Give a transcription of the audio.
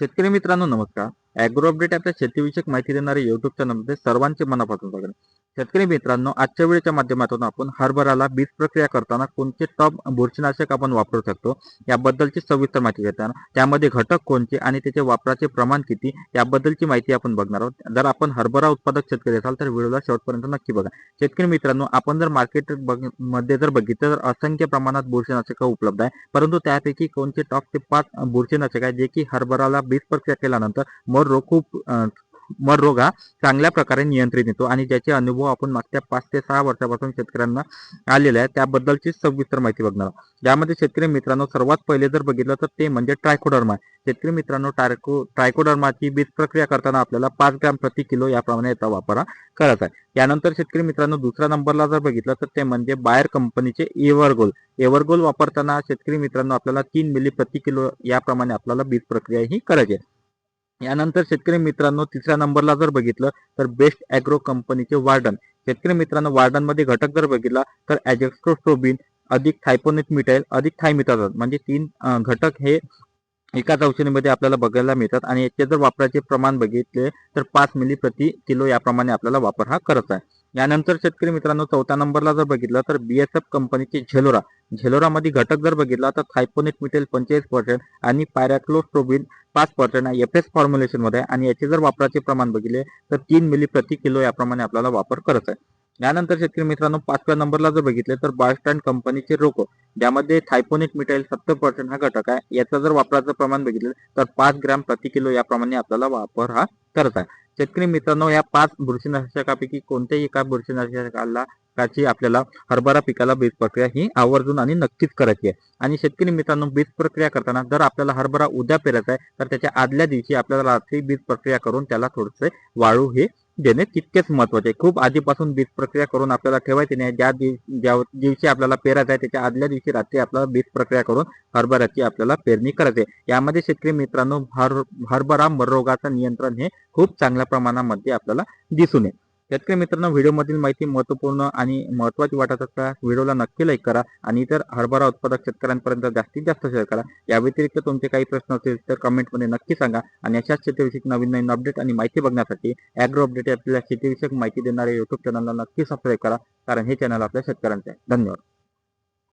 शेतकरी मित्रांनो नमस्कार ॲग्रो अपडेट आपल्या शेतीविषयक माहिती देणारे युट्यूब चॅनलमध्ये सर्वांचे मनापासून स्वागत आहे. शेतकरी मित्रांनो आजच्या वेळेच्या माध्यमातून आपण हरभराला बीज प्रक्रिया करताना कोणते टॉप बुरशीनाशक आपण वापरू शकतो याबद्दलची सविस्तर माहिती घेताना त्यामध्ये घटक कोणते आणि त्याचे वापराचे प्रमाण किती याबद्दलची माहिती आपण बघणार आहोत. जर आपण हरभरा उत्पादक शेतकरी असाल तर व्हिडिओला शेवटपर्यंत नक्की बघा. शेतकरी मित्रांनो आपण जर मार्केटमध्ये जर बघितलं तर असंख्य प्रमाणात बुरशीनाशक उपलब्ध आहे. परंतु त्यापैकी कोणते टॉप ते पाच बुरशीनाशक आहे जे की हरभराला बीज प्रक्रिया केल्यानंतर मर रोग खूप मर रोग हा चांगल्या प्रकारे नियंत्रित येतो आणि ज्याचे अनुभव आपण मागच्या पाच ते सहा वर्षापासून शेतकऱ्यांना आलेले आहे त्याबद्दलची सविस्तर माहिती बघणार आहोत. यामध्ये शेतकरी मित्रांनो सर्वात पहिले जर बघितलं तर ते म्हणजे ट्रायकोडर्मा. शेतकरी मित्रांनो टायको ट्रायकोडर्माची बीज प्रक्रिया करताना आपल्याला पाच ग्रॅम प्रति किलो याप्रमाणे याचा वापर करत करायचा आहे. यानंतर शेतकरी मित्रांनो दुसऱ्या नंबरला जर बघितलं तर ते म्हणजे बायर कंपनीचे एव्हरगोल एव्हरगोल वापरताना शेतकरी मित्रांनो आपल्याला तीन मिली प्रति किलो याप्रमाणे आपल्याला बीज प्रक्रिया ही करायची आहे. यानंतर शेतकरी मित्रांनो तिसऱ्या नंबरला जर बघितलं तर बेस्ट अॅग्रो कंपनीचे वार्डन शेतकरी मित्रांनो वार्डनमध्ये घटक जर बघितला तर ॲजेक्स्ट्रोस्ट्रोबिन अधिक थायपोनेट मिटाईल अधिक थायमिथाझोन म्हणजे तीन घटक हे एकाच औषधीमध्ये आपल्याला बघायला मिळतात. आणि याचे जर वापराचे प्रमाण बघितले तर पाच मिली प्रति किलो याप्रमाणे आपल्याला वापर हा करत आहे. यानंतर शेतकरी मित्रांनो चौथ्या नंबरला जर बघितलं तर बीएसएफ कंपनीचे झेलोरा. झेलोरामध्ये घटक जर बघितला तर थायपोनिक मिटेल पंचेचाळीस पर्सेंट आणि पॅराक्लोस्ट्रोबिन पाच पर्सेंट एफ एस फॉर्म्युलेशनमध्ये आहे आणि याचे जर वापराचे प्रमाण बघितले तर तीन मिली प्रति किलो याप्रमाणे आपल्याला वापर करत आहे. यानंतर शेतकरी मित्रांनो पाचव्या नंबरला जर बघितले तर बायस्टँड कंपनीचे रोको. ज्यामध्ये थायपोनिक मिटाईल सत्तर पर्सेंट हा घटक आहे. याचा जर वापराचं प्रमाण बघितलं तर पाच ग्रॅम प्रति किलो याप्रमाणे आपल्याला वापर हा करत आहे. शेतकरी मित्रांनो या पाच बुरशीनाशकापैकी कोणत्याही एका बुरशीनाशकाला त्याची आपल्याला हरभरा पिकाला बीज प्रक्रिया ही आवर्जून आणि नक्कीच करायची आहे. आणि शेतकरी मित्रांनो बीज प्रक्रिया करताना जर आपल्याला हरभरा उद्या पेरायचा आहे तर त्याच्या आदल्या दिवशी आपल्याला रात्री बीज प्रक्रिया करून त्याला थोडेसे वाळू हे देणे तितकेच महत्त्वाचे. खूप आधीपासून बीज प्रक्रिया करून आपल्याला ठेवायचे नाही. ज्या ज्या दिवशी आपल्याला पेरायचं आहे त्याच्या आदल्या दिवशी रात्री आपल्याला बीज प्रक्रिया करून हरभऱ्याची आपल्याला पेरणी करायची आहे. यामध्ये शेतकरी मित्रांनो हर हरभरा मररोगाचं नियंत्रण हे खूप चांगल्या प्रमाणामध्ये आपल्याला दिसून येईल शेतकरी मित्रांनो व्हिडिओमधील माहिती महत्त्वपूर्ण आणि महत्त्वाची वाटत असल्यास व्हिडिओला नक्की लाईक करा आणि इतर हरभरा उत्पादक शेतकऱ्यांपर्यंत जास्तीत जास्त शेअर करा. या व्यतिरिक्त तुमचे काही प्रश्न असतील तर कमेंटमध्ये नक्की सांगा आणि अशाच शेतीविषयक नवीन नवीन अपडेट आणि माहिती बघण्यासाठी ॲग्रो अपडेट आपल्या शेतीविषयक माहिती देणाऱ्या युट्यूब चॅनलला नक्की सबस्क्राईब करा कारण हे चॅनल आपल्या शेतकऱ्यांचे आहे. धन्यवाद.